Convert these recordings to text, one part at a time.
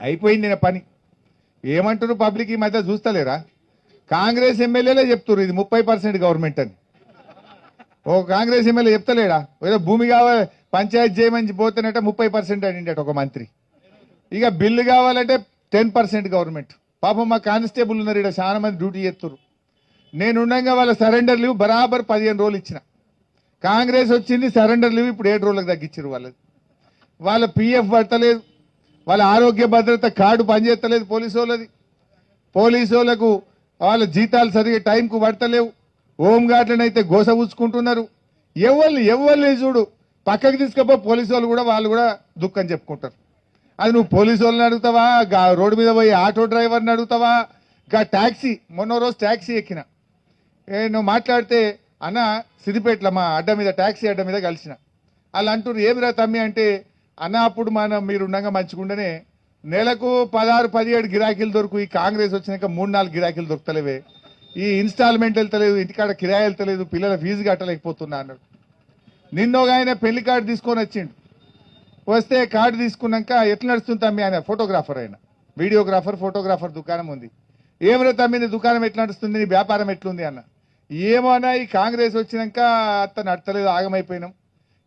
అయిపోయింది నా పని. ఏమంటారు పబ్లిక్ ఈ మధ్య చూస్తలేరా? కాంగ్రెస్ ఎమ్మెల్యేలే చెప్తున్నారు ఇది ముప్పై పర్సెంట్ గవర్నమెంట్ అని. ఓ కాంగ్రెస్ ఎమ్మెల్యే చెప్తలేడా? ఏదో భూమి కావాలి పంచాయతీ చేయమని పోతేనట ముప్పై పర్సెంట్ అడిగిండట ఒక మంత్రి. ఇక బిల్లు కావాలంటే టెన్ పర్సెంట్ గవర్నమెంట్. పాపం మా కానిస్టేబుల్ ఉన్నారు ఇక్కడ చాలా మంది డ్యూటీ చేస్తున్నారు నేను ఉండగా వాళ్ళ సరెండర్ లీవ్ బరాబర్ పదిహేను రోజులు ఇచ్చిన. కాంగ్రెస్ వచ్చింది సరెండర్ లీవ్ ఇప్పుడు ఏడు రోజులకు తగ్గించారు వాళ్ళది. వాళ్ళ పిఎఫ్ పడతలేదు. వాళ్ళ ఆరోగ్య భద్రత కార్డు పనిచేస్తలేదు పోలీసు వాళ్ళది పోలీసు వాళ్ళకు వాళ్ళ జీతాలు సరిగా టైంకు పడతలేవు. హోంగార్డులను గోస ఉంచుకుంటున్నారు ఎవరిని ఎవరిని చూడు? పక్కకి తీసుకపో పోలీసు వాళ్ళు కూడా వాళ్ళు కూడా దుఃఖం చెప్పుకుంటారు. అది నువ్వు పోలీసు వాళ్ళని అడుగుతావా? గా రోడ్డు మీద పోయి ఆటో డ్రైవర్ని అడుగుతావా? గా ట్యాక్సీ మొన్న రోజు ట్యాక్సీ ఎక్కిన. నువ్వు మాట్లాడితే అన్న సిద్దిపేటలో మా అడ్డ మీద ట్యాక్సీ అడ్డ మీద కలిసిన. వాళ్ళు అంటారు ఏమిరా తమ్మి? అంటే అన్న అప్పుడు మనం మీరు ఉండగా మంచిగుండనే నెలకు పదహారు పదిహేడు గిరాకీలు దొరుకు. ఈ కాంగ్రెస్ వచ్చినాక మూడు నాలుగు గిరాకీలు దొరుకుతలేవే. ఈ ఇన్స్టాల్మెంట్ వెళ్తలేదు ఇంటికాడ కిరాయి వెళ్తలేదు పిల్లల ఫీజు కట్టలేకపోతున్నా అన్నాడు. నిన్న ఒక ఆయన పెళ్ళి కార్డు తీసుకొని వచ్చిండు. వస్తే కార్డు తీసుకున్నాక ఎట్లా నడుస్తుంది తమ్మి ఆయన? ఫోటోగ్రాఫర్ ఆయన. వీడియోగ్రాఫర్ ఫోటోగ్రాఫర్ దుకాణం ఉంది. ఏమరా తమ్మి నీ దుకాణం ఎట్లా నడుస్తుంది? నీ వ్యాపారం ఎట్లుంది అన్న. ఏమో అన్న ఈ కాంగ్రెస్ వచ్చినాక అత్త నడతలేదు ఆగమైపోయినాం.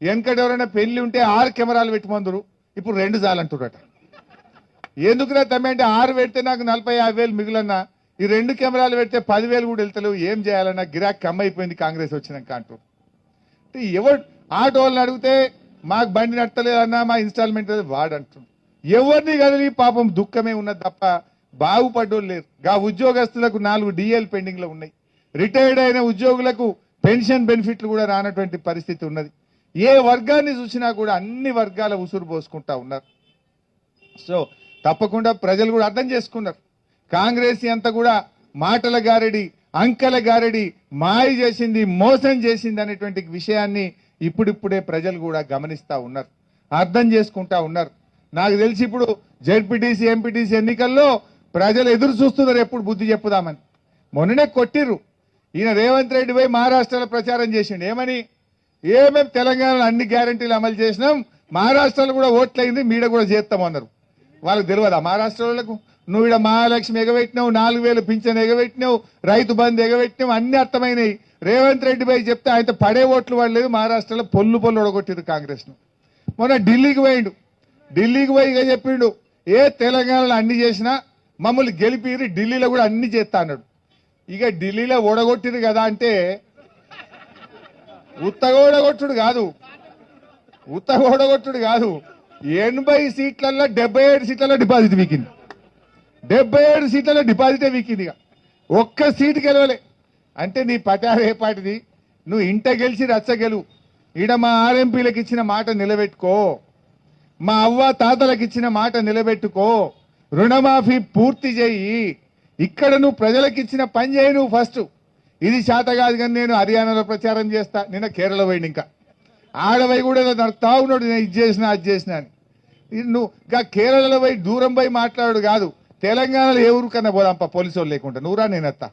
వెనకటి ఎవరైనా పెళ్ళి ఉంటే ఆరు కెమెరాలు పెట్టమందురు ఇప్పుడు రెండు చాలంటుడట ఎందుకురా తమ్మి అంటే ఆరు పెడితే నాకు నలభై యాభై వేలు మిగిలన్నా ఈ రెండు కెమెరాలు పెడితే పదివేలు కూడా వెళ్తలేవు. ఏం చేయాలన్నా గిరాక్ కమ్మైపోయింది కాంగ్రెస్ వచ్చినాక అంటూ అంటే ఎవరు ఆటో వాళ్ళని అడిగితే మాకు బండి నడతలేదన్నా మా ఇన్స్టాల్మెంట్ వాడు అంటున్నాడు ఎవరిని కదిలి పాపం దుఃఖమే ఉన్నది తప్ప బాగుపడ్డోళ్ళు లేరు. గా ఉద్యోగస్తులకు నాలుగు డిఎల్ పెండింగ్లో ఉన్నాయి. రిటైర్డ్ అయిన ఉద్యోగులకు పెన్షన్ బెనిఫిట్లు కూడా రానటువంటి పరిస్థితి ఉన్నది. ఏ వర్గాన్ని చూసినా కూడా అన్ని వర్గాల ఉసురు పోసుకుంటా ఉన్నారు. సో తప్పకుండా ప్రజలు కూడా అర్థం చేసుకున్నారు. కాంగ్రెస్ అంతా కూడా మాటల గారడి అంకల గారడి మాయ చేసింది మోసం చేసింది అనేటువంటి విషయాన్ని ఇప్పుడిప్పుడే ప్రజలు కూడా గమనిస్తూ ఉన్నారు. అర్థం చేసుకుంటా ఉన్నారు. నాకు తెలిసి ఇప్పుడు జెడ్పీటీసీ ఎంపీటీసీ ఎన్నికల్లో ప్రజలు ఎదురు చూస్తున్నారు ఎప్పుడు బుద్ధి చెప్పుదామని. మొన్ననే కొట్టిర్రు. ఈయన రేవంత్ రెడ్డి పోయి మహారాష్ట్రలో ప్రచారం చేసిండు. ఏమని? ఏమేం తెలంగాణలో అన్ని గ్యారంటీలు అమలు చేసినాం మహారాష్ట్రలో కూడా ఓట్లయింది మీడ కూడా చేస్తామన్నారు వాళ్ళకి తెలియదా మహారాష్ట్ర వాళ్ళకు నువ్వు ఇక్కడ మహాలక్ష్మి ఎగబెట్టినావు నాలుగు వేలు పింఛన్ ఎగబెట్టినావు రైతు బంధు ఎగబెట్టినావు అన్ని అర్థమైనాయి. రేవంత్ రెడ్డి పై చెప్తే ఆయన పడే ఓట్లు పడలేదు మహారాష్ట్రలో పొల్లు పొల్లు ఒడగొట్టిరు కాంగ్రెస్ను. మొన్న ఢిల్లీకి పోయిండు. ఢిల్లీకి పోయి ఇక చెప్పిండు ఏ తెలంగాణలో అన్ని చేసినా మమ్మల్ని గెలిపిరి ఢిల్లీలో కూడా అన్ని చేస్తా అన్నాడు. ఇక ఢిల్లీలో ఓడగొట్టిరు కదా అంటే ఉత్తగోడగొట్టుడు కాదు. ఉత్తగోడగొట్టుడు కాదు. ఎనభై సీట్లలో డెబ్బై ఏడు సీట్లలో డిపాజిట్ వీకింది. డెబ్బై ఏడు సీట్లలో డిపాజిటే వీకింది ఇక. ఒక్క సీటు గెలవలే. అంటే నీ పటారు ఏ పాటిది. నువ్వు ఇంట గెలిచి రచ్చ గెలువు ఈడ మా ఆర్ఎంపీలకు ఇచ్చిన మాట నిలబెట్టుకో. మా అవ్వ తాతలకు ఇచ్చిన మాట నిలబెట్టుకో. రుణమాఫీ పూర్తి చేయి. ఇక్కడ నువ్వు ప్రజలకు ఇచ్చిన పని చేయి నువ్వు ఫస్ట్. ఇది చేత కాదు కానీ నేను హర్యానాలో ప్రచారం చేస్తా. నిన్న కేరళ పోయింది ఇంకా. ఆడవై కూడా నడుతా ఉన్నాడు నేను ఇది చేసిన అది చేసిన అని. నువ్వు ఇంకా కేరళలో పోయి దూరం పోయి మాట్లాడు కాదు. తెలంగాణలో ఏ ఊరికన్నా పోదాంపా పోలీసు వాళ్ళు లేకుండా నూరా నేనెత్తా.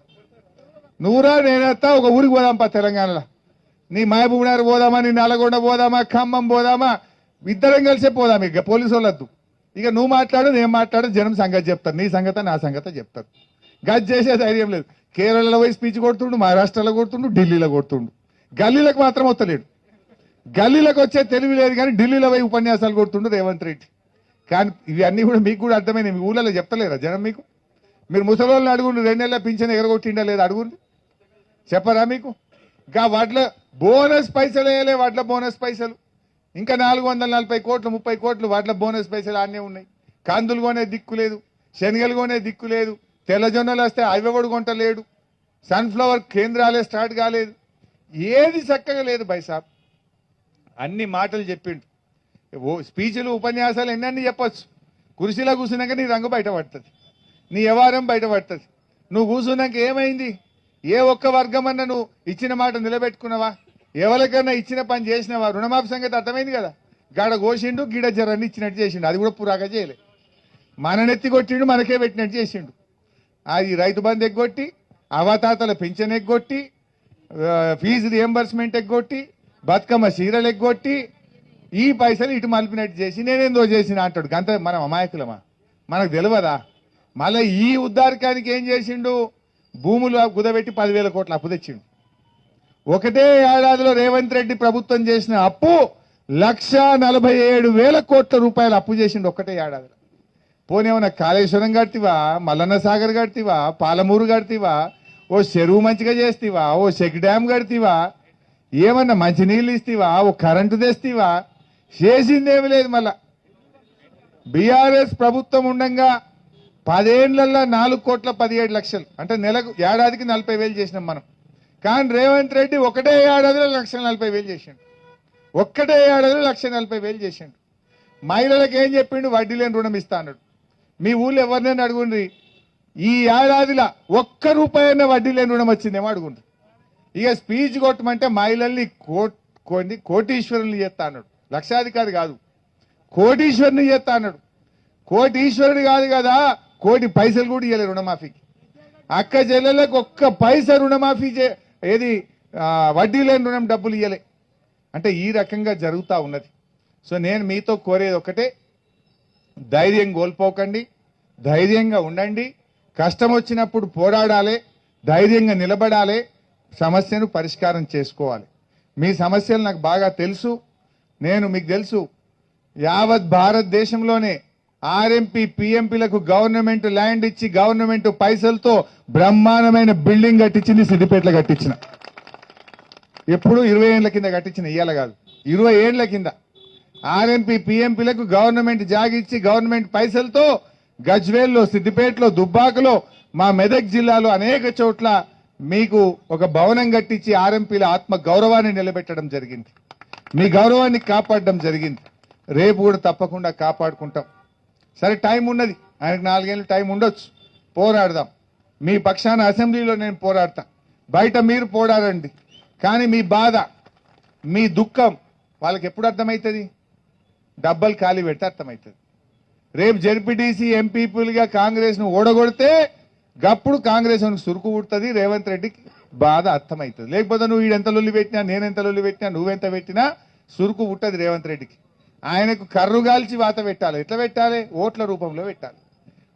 నూరా నేనెత్తా ఒక ఊరికి పోదాంపా తెలంగాణలో. నీ మహబూబ్నగర్ పోదామా నీ నల్లగొండ పోదామా ఖమ్మం పోదామా? ఇద్దరం కలిసే పోదాం ఇక పోలీసు వాళ్ళద్దు. ఇక నువ్వు మాట్లాడు నేను మాట్లాడు జనం సంగతి చెప్తాను నీ సంగత నా సంగత చెప్తాను గది చేసే ధైర్యం లేదు. కేరళలో పోయి స్పీచ్ కొడుతుండు మహారాష్ట్రలో కొడుతుండు ఢిల్లీలో కొడుతుండు. గల్లీలకు మాత్రం వస్తలేడు. గల్లీలకు వచ్చే తెలివి లేదు కానీ ఢిల్లీలో పోయి ఉపన్యాసాలు కొడుతుండు రేవంత్ రెడ్డి. కానీ ఇవన్నీ కూడా మీకు కూడా అర్థమైనవి. మీ ఊళ్ళలో చెప్తలేరా జనం మీకు? మీరు ముసలోళ్ళని అడుగుండు రెండు నెలల పింఛన్ ఎగరగొట్టిండా లేదా అడుగుండి చెప్పరా మీకు? ఇంకా వాటిలో బోనస్ పైసలు వేయలే వాటిలో బోనస్ పైసలు. ఇంకా నాలుగు వందల నలభై కోట్లు ముప్పై కోట్లు వాటిలో బోనస్ పైసలు అన్నీ ఉన్నాయి. కందులు కొనే దిక్కు లేదు శనగలు కొనే దిక్కు లేదు. తెల్లజొన్నలు వస్తే అవి కొంటలేడు. సన్ఫ్లవర్ కేంద్రాలే స్టార్ట్ కాలేదు. ఏది చక్కగా లేదు బైసాబ్ అన్ని మాటలు చెప్పిండు. ఓ స్పీచ్లు ఉపన్యాసాలు ఎన్నన్నీ చెప్పొచ్చు. కుర్చీలో కూర్చున్నాక నీ రంగు బయటపడుతుంది నీ వ్యవహారం బయటపడుతుంది నువ్వు కూర్చున్నాక ఏమైంది? ఏ ఒక్క వర్గమన్నా నువ్వు ఇచ్చిన మాట నిలబెట్టుకున్నావా? ఎవరికన్నా ఇచ్చిన పని చేసినావా? రుణమాఫీ సంగతి అర్థమైంది కదా. గాడ కోసిండు గిడ జరన్ని ఇచ్చినట్టు చేసిండు. అది కూడా పురాగా చేయలే. మన నెత్తి కొట్టిండు మనకే పెట్టినట్టు చేసిండు. అది రైతు బంధు ఎగ్గొట్టి అవతాతల పెన్షన్ ఎగ్గొట్టి ఫీజు రియంబర్స్మెంట్ ఎగ్గొట్టి బతుకమ్మ చీరలు ఎగ్గొట్టి ఈ పైసలు ఇటు మలిపినట్టు చేసి నేనేందో చేసిన అంటాడు. అంత మనం అమాయకులమా? మనకు తెలియదా? మళ్ళీ ఈ ఉద్దారకానికి ఏం చేసిండు? భూములు కుదబెట్టి పదివేల కోట్ల అప్పు తెచ్చిండు. ఒకటే ఏడాదిలో రేవంత్ రెడ్డి ప్రభుత్వం చేసిన అప్పు లక్ష నలభై ఏడు వేల కోట్ల రూపాయలు అప్పు చేసిండు ఒకటే ఏడాదిలో. పోనేమన్నా కాళేశ్వరం కడితివా మల్లన్న సాగర్ కడితివా పాలమూరు కడతీవా ఓ చెరువు మంచిగా చేస్తివా ఓ చెక్ డ్యామ్ కడితివా ఏమన్నా మంచినీళ్ళు ఇస్తివా ఓ కరెంటు తెస్తివా? చేసిందేమి లేదు మళ్ళా. బీఆర్ఎస్ ప్రభుత్వం ఉండంగా పదేళ్ళలో నాలుగు కోట్ల పదిహేడు లక్షలు. అంటే నెలకు ఏడాదికి నలభై వేలు చేసినాం మనం. కానీ రేవంత్ రెడ్డి ఒకటే ఏడాదిలో లక్ష నలభై వేలు చేసిండు. ఒక్కటే ఏడాదిలో లక్ష నలభై వేలు చేసిండు. మహిళలకు ఏం చెప్పిండు? వడ్డీ లేని రుణం ఇస్తా అన్నాడు మీ ఊళ్ళో ఎవరినైనా అడుగుండ్రి? ఈ ఏడాదిలో ఒక్క రూపాయన్న వడ్డీ లేని రుణం వచ్చిందేమో అడుగుండ్రి. ఇక స్పీచ్ కొట్టమంటే మహిళల్ని కోట్ కోటీశ్వరుని చేస్తా అన్నాడు. లక్షాధికారి కాదు. కోటీశ్వరుని చేస్తా అన్నాడు. కోటీశ్వరుడు కాదు కదా కోటి పైసలు కూడా ఇవ్వలేదు రుణమాఫీకి. అక్క చెల్లెలకు ఒక్క పైసా రుణమాఫీ చే ఏది వడ్డీ లేని రుణం డబ్బులు ఇవ్వలే అంటే ఈ రకంగా జరుగుతూ ఉన్నది. సో నేను మీతో కోరేది ఒకటే ధైర్యం కోల్పోకండి ధైర్యంగా ఉండండి. కష్టం వచ్చినప్పుడు పోరాడాలి ధైర్యంగా నిలబడాలి సమస్యను పరిష్కారం చేసుకోవాలి. మీ సమస్యలు నాకు బాగా తెలుసు. నేను మీకు తెలుసు యావత్ భారతదేశంలోనే ఆర్ఎంపీ పిఎంపీలకు గవర్నమెంట్ ల్యాండ్ ఇచ్చి గవర్నమెంట్ పైసలతో బ్రహ్మాండమైన బిల్డింగ్ కట్టించింది సిద్దిపేటలో కట్టించిన. ఎప్పుడు ఇరవై ఏళ్ళ కింద కట్టించిన ఇయ్యాల కాదు. ఇరవై ఏళ్ళ కింద. ఆర్ఎంపీ పిఎంపీలకు గవర్నమెంట్ జాగిచ్చి గవర్నమెంట్ పైసలతో గజ్వేల్లో సిద్దిపేటలో దుబ్బాకలో మా మెదక్ జిల్లాలో అనేక చోట్ల మీకు ఒక భవనం కట్టించి ఆర్ఎంపీల ఆత్మ గౌరవాన్ని నిలబెట్టడం జరిగింది. మీ గౌరవాన్ని కాపాడడం జరిగింది. రేపు కూడా తప్పకుండా కాపాడుకుంటాం. సరే టైం ఉన్నది. ఆయనకు నాలుగేళ్ళు టైం ఉండొచ్చు. పోరాడదాం. మీ పక్షాన అసెంబ్లీలో నేను పోరాడతా. బయట మీరు పోరాడండి. కానీ మీ బాధ మీ దుఃఖం వాళ్ళకి ఎప్పుడు అర్థమవుతుంది? డబ్బలు ఖాళీ పెడితే అర్థమవుతుంది. రేపు జడ్పీటీసీ ఎంపీపీలుగా కాంగ్రెస్ను ఓడగొడితే గప్పుడు కాంగ్రెస్ సురుకు పుడుతుంది రేవంత్ రెడ్డికి బాధ అర్థమవుతుంది. లేకపోతే నువ్వు వీడెంత లొల్లి పెట్టినా నేనెంత లొల్లి పెట్టినా నువ్వెంత పెట్టినా సురుకు పుట్టదు రేవంత్ రెడ్డికి. ఆయనకు కర్రు గాల్చి వాత పెట్టాలి. ఎట్లా పెట్టాలి? ఓట్ల రూపంలో పెట్టాలి.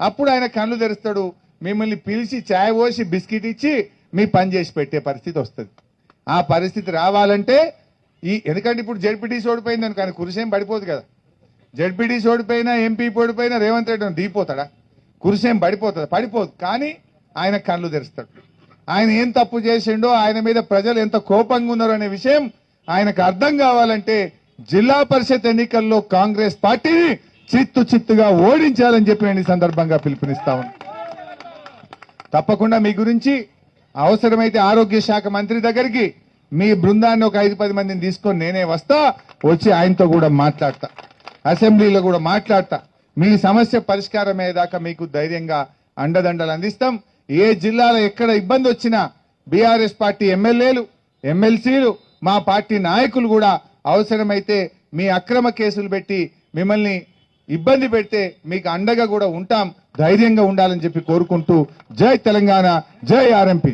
అప్పుడు ఆయన కళ్ళు తెరుస్తాడు మిమ్మల్ని పిలిచి ఛాయ్ పోసి బిస్కెట్ ఇచ్చి మీ పని చేసి పెట్టే పరిస్థితి వస్తుంది. ఆ పరిస్థితి రావాలంటే ఈ ఎందుకంటే ఇప్పుడు జడ్పీటీసీ ఓడిపోయింది అనుకో ఆయన కురిసేం పడిపోదు కదా. జడ్పీటీసీ ఓడిపోయినా ఎంపీ ఓడిపోయినా రేవంత్ రెడ్డి దిగిపోతాడా? కురిసేం పడిపోతుంది? పడిపోదు. కానీ ఆయన కళ్ళు తెరుస్తాడు. ఆయన ఏం తప్పు చేసిండో ఆయన మీద ప్రజలు ఎంత కోపంగా ఉన్నారో అనే విషయం ఆయనకు అర్థం కావాలంటే జిల్లా పరిషత్ ఎన్నికల్లో కాంగ్రెస్ పార్టీని చిత్తు చిత్తుగా ఓడించాలని చెప్పి నేను ఈ సందర్భంగా పిలుపునిస్తా తప్పకుండా మీ గురించి అవసరమైతే ఆరోగ్య శాఖ మంత్రి దగ్గరికి మీ బృందాన్ని ఒక ఐదు పది మందిని తీసుకొని నేనే వస్తా వచ్చి ఆయనతో కూడా మాట్లాడతా. అసెంబ్లీలో కూడా మాట్లాడతా. మీ సమస్య పరిష్కారం అయ్యేదాకా మీకు ధైర్యంగా అండదండలు అందిస్తాం. ఏ జిల్లాలో ఎక్కడ ఇబ్బంది వచ్చినా బీఆర్ఎస్ పార్టీ ఎమ్మెల్యేలు ఎమ్మెల్సీలు మా పార్టీ నాయకులు కూడా అవసరమైతే మీ అక్రమ కేసులు పెట్టి మిమ్మల్ని ఇబ్బంది పెడితే మీకు అండగా కూడా ఉంటాం. ధైర్యంగా ఉండాలని చెప్పి కోరుకుంటూ జై తెలంగాణ జై ఆర్ఎంపీ.